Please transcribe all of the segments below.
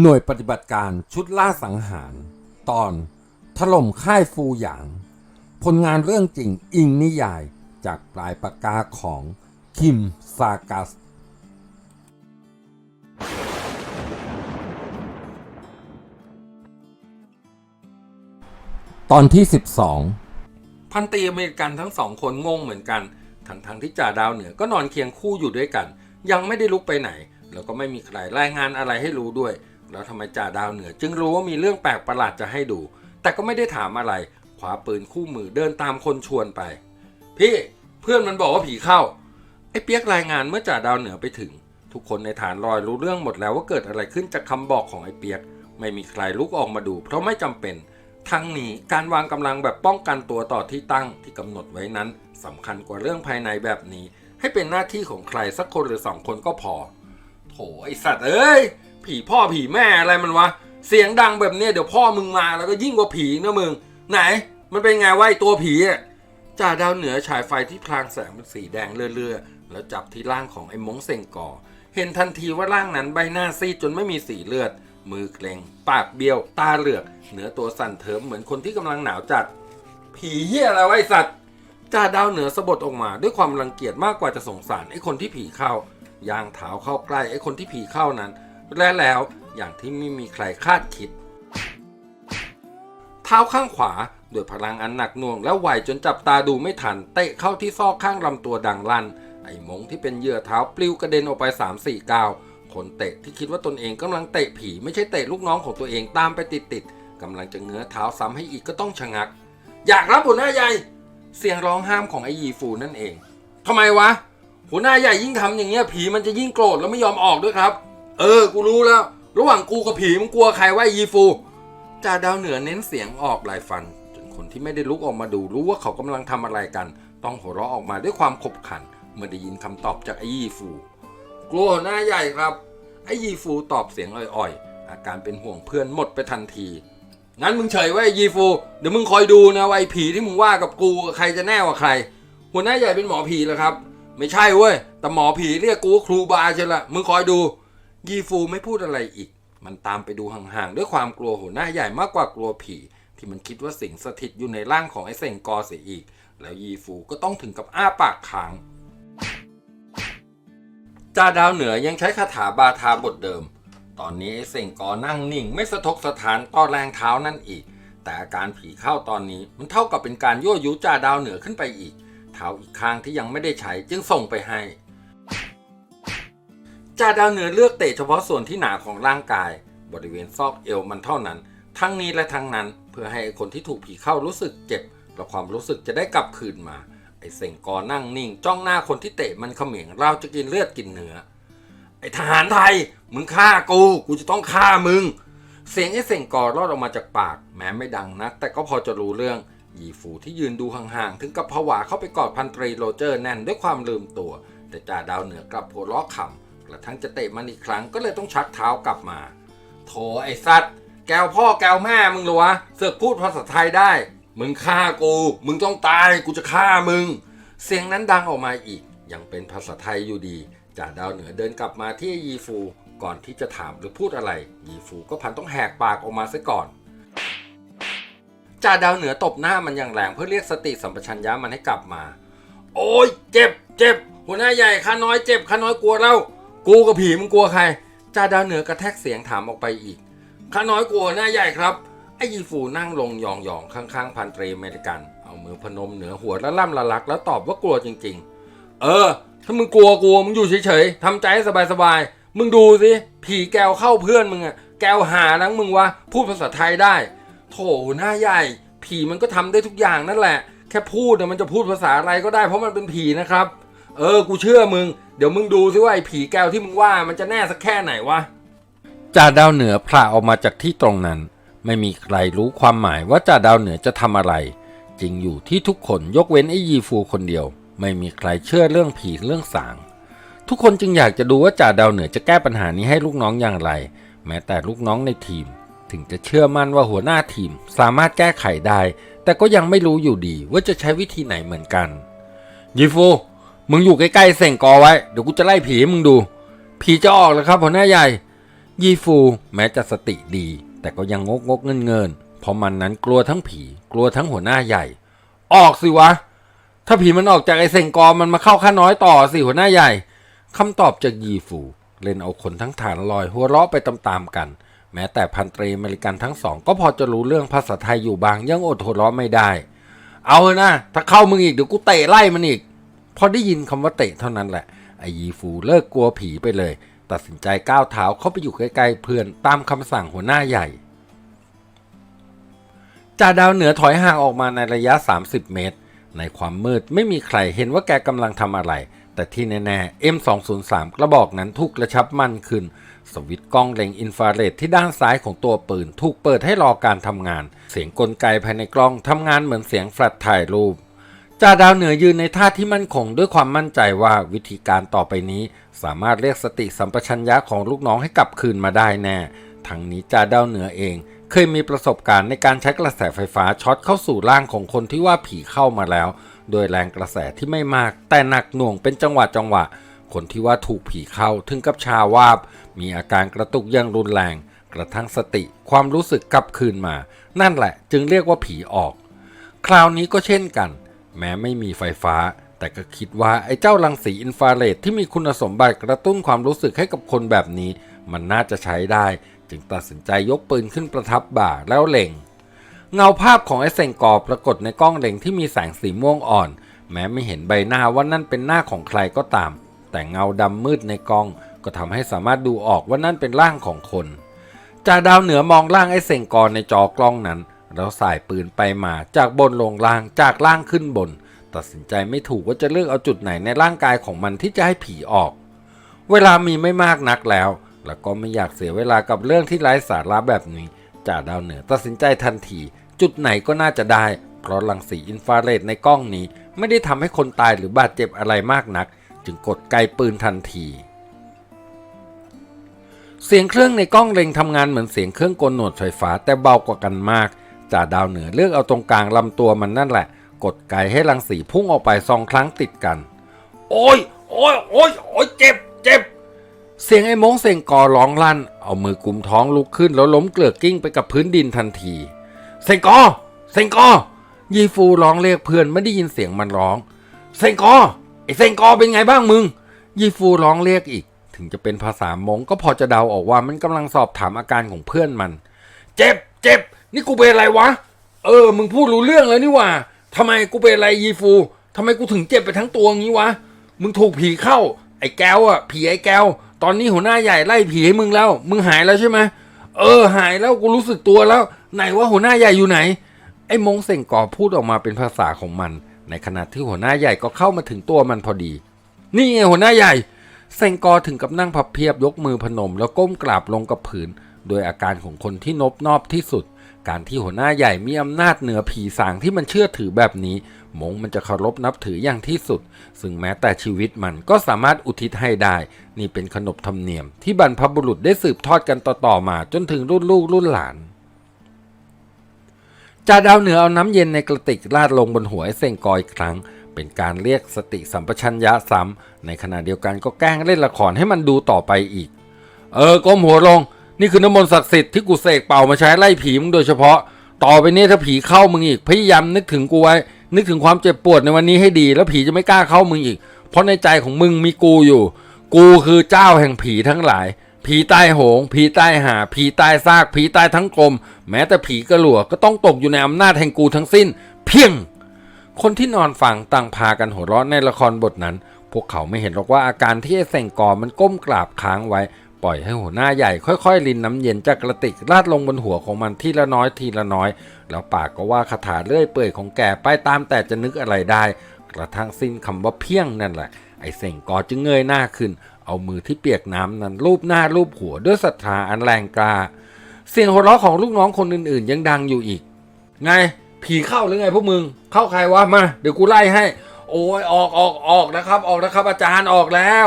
หน่วยปฏิบัติการชุดล่าสังหาร ตอน ถล่มค่ายฟูหยาง ผลงานเรื่องจริงอิงนิยายจากปลายปากกาของคิมซากัส ตอนที่ 12 พันตีอเมริกันทั้งสองคนงงเหมือนกัน ทั้งทงที่จ่าดาวเหนือก็นอนเคียงคู่อยู่ด้วยกัน ยังไม่ได้ลุกไปไหนแล้วก็ไม่มีใครรายงานอะไรให้รู้ด้วย แล้วทำไมจ่าดาวเหนือ จึงรู้ว่ามีเรื่องแปลกประหลาดจะให้ดู แต่ก็ไม่ได้ถามอะไรคว้าปืนคู่มือเดินตามคนชวนไป พี่เพื่อนมันบอกว่าผีเข้า ไอ้เปียกรายงานเมื่อจ่าดาวเหนือไปถึง ทุกคนในฐานลอยรู้เรื่องหมดแล้วว่าเกิดอะไรขึ้นจากคำบอกของไอ้เปียก ไม่มีใครลุกออกมาดู เพราะไม่จำเป็น ทั้งนี้การวางกำลังแบบป้องกันตัวต่อที่ตั้งที่กำหนดไว้นั้นสำคัญกว่าเรื่องภายในแบบนี้ ให้เป็นหน้าที่ของใครสักคนหรือสองคนก็พอ โถไอสัตว์เอ้ย ผีพ่อผีแม่อะไรมันวะ เสียงดังแบบเนี้ยเดี๋ยวพ่อมึงมาแล้วก็ยิ่งกว่าผีนะมึง ไหน มันเป็นไงวะไอตัวผีอะจ่าดาวเหนือฉายไฟที่พลางแสงเป็นสีแดงเลื่อๆแล้วจับที่ร่างของไอ้มงเซงกอเห็นทันทีว่าร่างนั้นใบหน้าซีดจนไม่มีสีเลือด มือเกร็งปากเบี้ยว ตาเหลือก เหนือตัวสั่นเทิมเหมือนคนที่กำลังหนาวจัด ผีเหี้ยอะไรวะไอสัตว์จ่าดาวเหนือสะบดออกมาด้วยความรังเกียจมากกว่าจะสงสารไอ้คนที่ผีเข้าย่างเท้าเข้าใกล้ไอ้คนที่ผีเข้านั้น และแล้วอย่างที่ไม่มีใครคาดคิด เท้าข้างขวาด้วยพลังอันหนักหน่วงและไหวจนจับตาดูไม่ทันเตะเข้าที่ซอกข้างลำตัวดังลั่น ไอ้มงที่เป็นเหยื่อเท้าปลิวกระเด็นออกไป 3 4ก้าวคนเตะที่คิดว่าตนเองกำลังเตะผีไม่ใช่เตะลูกน้องของตัวเองตามไปติดๆกำลังจะเงื้อเท้าซ้ำให้อีกก็ต้องชะงัก อยากรับหัวหน้าใหญ่ เสียงร้องห้ามของไอ้ยีฟูนั่นเองทำไมวะ หัวหน้าใหญ่ยิ่งทำอย่างเงี้ยผีมันจะยิ่งโกรธแล้วไม่ยอมออกด้วยครับ เออ กูรู้แล้ว ระหว่างกูกับผีมึงกลัวใครว่าไอ้ยีฟูจ่าดาวเหนือเน้นเสียงออกลายฟัน จนคนที่ไม่ได้ลุกออกมาดูรู้ว่าเขากำลังทำอะไรกัน ต้องหัวเราะออกมาด้วยความขบขัน เมื่อได้ยินคำตอบจากไอ้ยีฟู กลัวหน้าใหญ่ครับ ไอ้ยีฟูตอบเสียงอ่อยๆ อาการเป็นห่วงเพื่อนหมดไปทันที งั้นมึงเฉยไว้ยีฟู เดี๋ยวมึงคอยดูนะว่าไอ้ผีที่มึงว่ากับกูใครจะแน่กว่าใคร หัวหน้าใหญ่เป็นหมอผีเหรอครับ ไม่ใช่เว้ย แต่หมอผีเรียกกูว่าครูบาใช่ละมึงคอยดู ยีฟูไม่พูดอะไรอีก มันตามไปดูห่างๆด้วยความกลัวหัวหน้าใหญ่มากกว่ากลัวผี ที่มันคิดว่าสิงสถิตอยู่ในร่างของไอ้เซงกอเสียอีก แล้วยีฟูก็ต้องถึงกับอ้าปากค้างจ่าดาวเหนือยังใช้คาถาบาทาบทเดิม ตอนนี้ไอ้เซงกอนั่งนิ่ง ไม่สะทกสถานต่อแรงเท้านั่นอีก แต่อาการผีเข้าตอนนี้มันเท่ากับเป็นการยั่วยุจ่าดาวเหนือขึ้นไปอีก เท้าอีกข้างที่ยังไม่ได้ใช้จึงส่งไปให้ จ่าดาวเหนือเลือกเตะเฉพาะส่วนที่หนาของร่างกาย บริเวณซอกเอวมันเท่านั้น ทั้งนี้และทั้งนั้น เพื่อให้คนที่ถูกผีเข้ารู้สึกเจ็บและความรู้สึกจะได้กลับคืนมา ไอ้เส่งกอนั่งนิ่ง จ้องหน้าคนที่เตะมันเขม็งเราจะกินเลือดกินเนื้อไอ้ทหารไทย มึงฆ่ากู กูจะต้องฆ่ามึง เสียงไอ้เส่งกอรอดออกมาจากปาก แม้ไม่ดังนัก แต่ก็พอจะรู้เรื่องยีฟูที่ยืนดูห่างๆ ถึงกับผวาเข้าไปกอดพันตรีโรเจอร์แน่นด้วยความลืมตัว แต่จ่าดาวเหนือกลับหัวเราะขำ กระทั่งจะเตะมันอีกครั้งก็เลยต้องชักเท้ากลับมา โถไอ้สัตว์แกวพ่อแกวแม่มึงเหรอวะเสือกพูดภาษาไทยได้ มึงฆ่ากู มึงต้องตายกูจะฆ่ามึง เสียงนั้นดังออกมาอีก ยังเป็นภาษาไทยอยู่ดีจ่าดาวเหนือเดินกลับมาที่ยีฟู ก่อนที่จะถามหรือพูดอะไร ยีฟูก็พันต้องแหกปากออกมาซะก่อนจ่าดาวเหนือตบหน้ามันอย่างแรงเพื่อเรียกสติสัมปชัญญะมันให้กลับมา โอ้ยเจ็บเจ็บหัวหน้าใหญ่ข้าน้อยเจ็บข้าน้อยกลัวเรา กูกับผีมึงกลัวใครจ่าดาวเหนือกระแทกเสียงถามออกไปอีกข้าน้อยกลัวหน้าใหญ่ครับไอ้ยีฟูนั่งลงยองๆข้างๆพันตรีเมริกัน เอามือพนมเหนือหัวแล้วล่ำละลักแล้วตอบว่ากลัวจริง ๆ เออ ถ้ามึงกลัวกลัวมึงอยู่เฉยๆทำใจให้สบายๆมึงดูสิผีแกวเข้าเพื่อนมึงอะแกวหานังมึงวะพูดภาษาไทยได้ โถหน้าใหญ่ ผีมันก็ทำได้ทุกอย่างนั่นแหละ แค่พูดน่ะมันจะพูดภาษาอะไรก็ได้เพราะมันเป็นผีนะครับ เออ กูเชื่อมึง เดี๋ยวมึงดูสิว่าไอ้ผีแก้วที่มึงว่ามันจะแน่สักแค่ไหนวะ จ่าดาวเหนือพลาออกมาจากที่ตรงนั้น ไม่มีใครรู้ความหมายว่าจ่าดาวเหนือจะทำอะไร จริงอยู่ที่ทุกคนยกเว้นไอ้ยีฟูคนเดียว ไม่มีใครเชื่อเรื่องผีเรื่องสาง ทุกคนจึงอยากจะดูว่าจ่าดาวเหนือจะแก้ปัญหานี้ให้ลูกน้องอย่างไร แม้แต่ลูกน้องในทีม ถึงจะเชื่อมั่นว่าหัวหน้าทีมสามารถแก้ไขได้ แต่ก็ยังไม่รู้อยู่ดีว่าจะใช้วิธีไหนเหมือนกันยีฟู มึงอยู่ใกล้ๆเส่งกอไว้ เดี๋ยวกูจะไล่ผีมึงดู ผีจะออกแล้วครับหัวหน้าใหญ่ ยีฟูแม้จะสติดี แต่ก็ยังงกงกเงินเงินเพราะมันนั้นกลัวทั้งผี กลัวทั้งหัวหน้าใหญ่ ออกสิวะ ถ้าผีมันออกจากไอเซงกอมันมาเข้าข้าน้อยต่อสิหัวหน้าใหญ่คำตอบจากยีฟูเล่นเอาคนทั้งฐานลอยหัวเราะไปตามๆกัน แม้แต่พันตรีอเมริกันทั้งสอง ก็พอจะรู้เรื่องภาษาไทยอยู่บางยังอดหัวเราะไม่ได้ เอาเถอะนะถ้าเข้ามึงอีกเดี๋ยวกูเตะไล่มันอีก พอได้ยินคำว่าเตะเท่านั้นแหละไอยีฟูเลิกกลัวผีไปเลย ตัดสินใจก้าวเท้าเข้าไปอยู่ใกล้ๆเพื่อนตามคำสั่งหัวหน้าใหญ่จ่าดาวเหนือถอยห่างออกมาในระยะ 30 เมตร ในความมืดไม่มีใครเห็นว่าแกกำลังทำอะไร แต่ที่แน่ๆ M203 กระบอกนั้นถูกกระชับมั่นขึ้น สวิตช์กล้องเล็งอินฟราเรดที่ด้านซ้ายของตัวปืน ถูกเปิดให้รอการทำงาน เสียงกลไกภายในกล้องทำงานเหมือนเสียงแฟลชถ่ายรูป จ่าดาวเหนือยืนในท่าที่มั่นคงด้วยความมั่นใจว่าวิธีการต่อไปนี้ สามารถเรียกสติสัมปชัญญะของลูกน้องให้กลับคืนมาได้แน่ ทั้งนี้จ่าดาวเหนือเอง เคยมีประสบการณ์ในการใช้กระแสไฟฟ้าช็อตเข้าสู่ร่างของคนที่ว่าผีเข้ามาแล้ว โดยแรงกระแสที่ไม่มาก แต่หนักหน่วงเป็นจังหวะจังหวะ คนที่ว่าถูกผีเข้าถึงกับชาวาบ มีอาการกระตุกอย่างรุนแรง กระทั่งสติความรู้สึกกลับคืนมา นั่นแหละ จึงเรียกว่าผีออก คราวนี้ก็เช่นกัน แม้ไม่มีไฟฟ้า แต่ก็คิดว่าไอ้เจ้ารังสีอินฟราเรดที่มีคุณสมบัติกระตุ้นความรู้สึกให้กับคนแบบนี้ มันน่าจะใช้ได้ จึงตัดสินใจยกปืนขึ้นประทับบ่าแล้วเล็ง เงาภาพของไอ้เซงกอปรากฏในกล้องเล็งที่มีแสงสีม่วงอ่อน แม้ไม่เห็นใบหน้าว่านั่นเป็นหน้าของใครก็ตาม แต่เงาดำมืดในกล้องก็ทำให้สามารถดูออกว่านั่นเป็นร่างของคนจ่าดาวเหนือมองล่างไอ้เซงกอในจอกล้องนั้น แล้วสายปืนไปมาจากบนลงล่างจากล่างขึ้นบน ตัดสินใจไม่ถูกว่าจะเลือกเอาจุดไหนในร่างกายของมันที่จะให้ผีออก เวลามีไม่มากนักแล้ว แล้วก็ไม่อยากเสียเวลากับเรื่องที่ไร้สาระแบบนี้จ่าดาวเหนือตัดสินใจทันที จุดไหนก็น่าจะได้ เพราะรังสีอินฟราเรดในกล้องนี้ ไม่ได้ทำให้คนตายหรือบาดเจ็บอะไรมากนัก จึงกดไกปืนทันทีเสียงเครื่องในกล้องเล็งทำงานเหมือนเสียงเครื่องกลหนวดไฟฟ้าแต่เบากว่ากันมาก จ่าดาวเหนือเลือกเอาตรงกลางลำตัวมันนั่นแหละ กดไกให้รังสีพุ่งออกไปสองครั้งติดกัน โอ้ย โอ้ย โอ้ย โอ้ย เจ็บ เจ็บ เสียงไอ้มงเสียงกอร้องลั่น เอามือกุมท้องลุกขึ้นแล้วล้มเกลือกกิ้งไปกับพื้นดินทันที เซงกอ เซงกอ ยีฟูร้องเรียกเพื่อนไม่ได้ยินเสียงมันร้อง เซงกอ ไอ้เซงกอเป็นไงบ้างมึง ยีฟูร้องเรียกอีก ถึงจะเป็นภาษามงก็พอจะเดาออกว่ามันกำลังสอบถามอาการของเพื่อนมัน เจ็บ เจ็บ นี่กูเป็นอะไรวะ เออ มึงพูดรู้เรื่องแล้วนี่ว่าทำไมกูเป็นอะไรยีฟูทำไมกูถึงเจ็บไปทั้งตัวงี้วะ มึงถูกผีเข้า ไอ้แก้วอะผีไอ้แก้ว ตอนนี้หัวหน้าใหญ่ไล่ผีให้มึงแล้ว มึงหายแล้วใช่ไหมเออ หายแล้วกูรู้สึกตัวแล้ว ไหนว่าหัวหน้าใหญ่อยู่ไหน ไอ้มงเส่งก่อพูดออกมาเป็นภาษาของมัน ในขณะที่หัวหน้าใหญ่ก็เข้ามาถึงตัวมันพอดี นี่ไงหัวหน้าใหญ่เซงกอถึงกับนั่งพับเพียบยกมือพนม แล้วก้มกราบลงกับผืน โดยอาการของคนที่นบนอบที่สุด การที่หัวหน้าใหญ่มีอำนาจเหนือผีสางที่มันเชื่อถือแบบนี้ มงมันจะเคารพนับถืออย่างที่สุด ซึ่งแม้แต่ชีวิตมันก็สามารถอุทิศให้ได้ นี่เป็นขนบธรรมเนียม ที่บรรพบุรุษได้สืบทอดกันต่อๆมาจนถึงรุ่นลูกรุ่นหลานจ่าดาวเหนือเอาน้ำเย็นในกระติกราดลงบนหัวไอ้เซงกออีกครั้ง เป็นการเรียกสติสัมปชัญญะซ้ำในขณะเดียวกันก็แกล้งเล่นละครให้มันดูต่อไปอีก เออก้มหัวลง นี่คือน้ำมนต์ศักดิ์สิทธิ์ที่กูเสกเป่ามาใช้ไล่ผีมึงโดยเฉพาะ ต่อไปนี้ถ้าผีเข้ามึงอีก พยายามนึกถึงกูไว้ นึกถึงความเจ็บปวดในวันนี้ให้ดี แล้วผีจะไม่กล้าเข้ามึงอีก เพราะในใจของมึงมีกูอยู่ กูคือเจ้าแห่งผีทั้งหลาย ผีใต้โหง ผีใต้หา ผีใต้ซาก ผีใต้ทั้งกลม แม้แต่ผีกระหลัวก็ต้องตกอยู่ในอำนาจแห่งกูทั้งสิ้น เพียง คนที่นอนฟังต่างพากันหัวเราะในละครบทนั้น พวกเขาไม่เห็นหรอกว่าอาการที่ไอ้เสงกอมันก้มกราบค้างไว้ ปล่อยให้หัวหน้าใหญ่ค่อยๆ ลินน้ำเย็นจากกระติกราดลงบนหัวของมันทีละน้อยทีละน้อย แล้วปากก็ว่าคาถาเลื่อยเปื่อยของแกไปตามแต่จะนึกอะไรได้ กระทั่งสิ้นคำว่าเพียงนั่นแหละ ไอ้เสงกอจึงเงยหน้าขึ้น เอามือที่เปียกน้ำนั้นลูบหน้าลูบหัวด้วยศรัทธาอันแรงกล้า เสียงหัวเราะของลูกน้องคนอื่นๆ ยังดังอยู่อีก ไง ผีเข้าหรือไงพวกมึง เข้าใครวะมา เดี๋ยวกูไล่ให้ โอ้ยออกออกออกนะครับ ออกนะครับ อาจารย์ออกแล้ว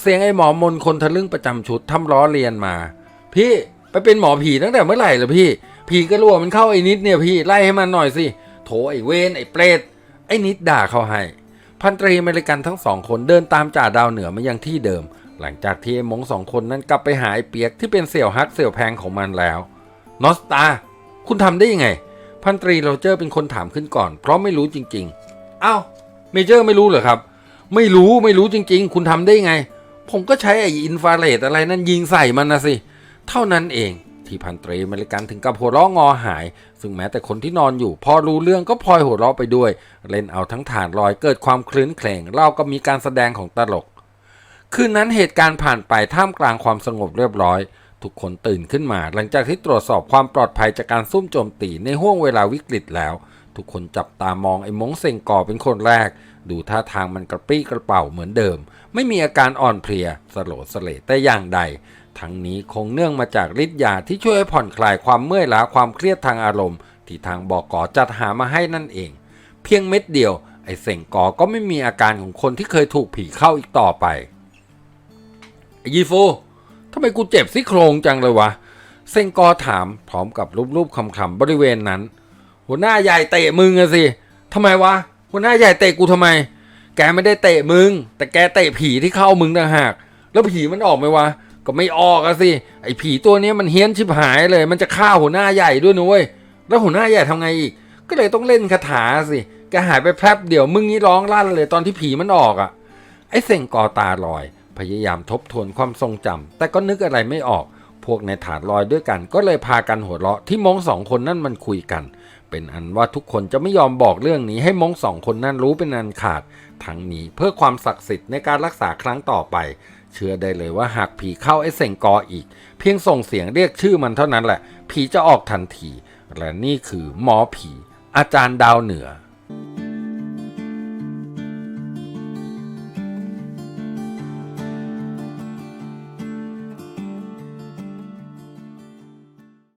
เสียงไอ้หมอมนคนทะลึ่งประจำชุดทำล้อเรียนมา พี่ไปเป็นหมอผีตั้งแต่เมื่อไหร่เหรอพี่ ผีกระลัวมันเข้าไอ้นิดเนี่ยพี่ไล่ให้มันหน่อยสิโถไอ้เวนไอ้เปรตไอ้นิดด่าเขาให้ พันตรีอเมริกันทั้งสองคนเดินตามจ่าดาวเหนือมายังที่เดิม หลังจากที่ไอ้มงสองคนนั้นกลับไปหาไอ้เปียกที่เป็นเสี่ยวฮักเสี่ยวแพงของมันแล้วนอสตา คุณทำได้ยังไง พันตรีโรเจอร์เป็นคนถามขึ้นก่อน เพราะไม่รู้จริง ๆ อ้าวเมเจอร์ไม่รู้เหรอครับ ไม่รู้ไม่รู้จริง ๆ คุณทำได้ยังไง ผมก็ใช้ไอ้อินฟราเรดอะไรนั่นยิงใส่มันนะสิ เท่านั้นเอง ที่พันตรีเมริกันถึงกับหัวเราะงอหาย ซึ่งแม้แต่คนที่นอนอยู่ พอรู้เรื่องก็พลอยหัวเราะไปด้วย เล่นเอาทั้งฐานลอยเกิดความคลื้นเครงเล่าก็มีการแสดงของตลก คืนนั้นเหตุการณ์ผ่านไปท่ามกลางความสงบเรียบร้อย ทุกคนตื่นขึ้นมา หลังจากที่ตรวจสอบความปลอดภัยจากการซุ่มโจมตีในห่วงเวลาวิกฤตแล้ว ทุกคนจับตามองไอ้มงเซงก่อเป็นคนแรก ดูท่าทางมันกระปี้กระเป๋าเหมือนเดิม ไม่มีอาการอ่อนเพลียสโลดสเลแต่อย่างใด ทั้งนี้คงเนื่องมาจากฤทธิ์ยาที่ช่วยให้ผ่อนคลายความเมื่อยล้าความเครียดทางอารมณ์ ที่ทางบอกอจัดหามาให้นั่นเอง เพียงเม็ดเดียว ไอ้เส่งกอก็ไม่มีอาการของคนที่เคยถูกผีเข้าอีกต่อไปไอ้ยีฟูทำไมกูเจ็บซี่โครงจังเลยวะเซงกอถามพร้อมกับรูปๆคำๆบริเวณนั้น หัวหน้าใหญ่เตะมึงอะสิทำไมวะ หัวหน้าใหญ่เตะกูทำไม แกไม่ได้เตะมึง แต่แกเตะผีที่เข้ามึงต่างหาก แล้วผีมันออกไหมวะ ก็ไม่ออกอะสิ ไอ้ผีตัวนี้มันเฮี้ยนชิบหายเลย มันจะฆ่าหัวหน้าใหญ่ด้วยนะเว้ย แล้วหัวหน้าใหญ่ทำไงอีก ก็เลยต้องเล่นคาถาสิ แกหายไปแป๊บเดียวมึงนี่ร้องลั่นเลยตอนที่ผีมันออกอะไอ้เซ็งกอตาลอย พยายามทบทวนความทรงจำแต่ก็นึกอะไรไม่ออก พวกในฐานลอยด้วยกัน ก็เลยพากันหัวเราะที่มองสองคนนั่นมันคุยกัน เป็นอันว่าทุกคนจะไม่ยอมบอกเรื่องนี้ให้มงสองคนนั้นรู้เป็นอันขาด ทั้งนี้เพื่อความศักดิ์สิทธิ์ในการรักษาครั้งต่อไป เชื่อได้เลยว่าหากผีเข้าไอ้เสงกออีก เพียงส่งเสียงเรียกชื่อมันเท่านั้นแหละ ผีจะออกทันที และนี่คือหมอผี อาจารย์ดาวเหนือ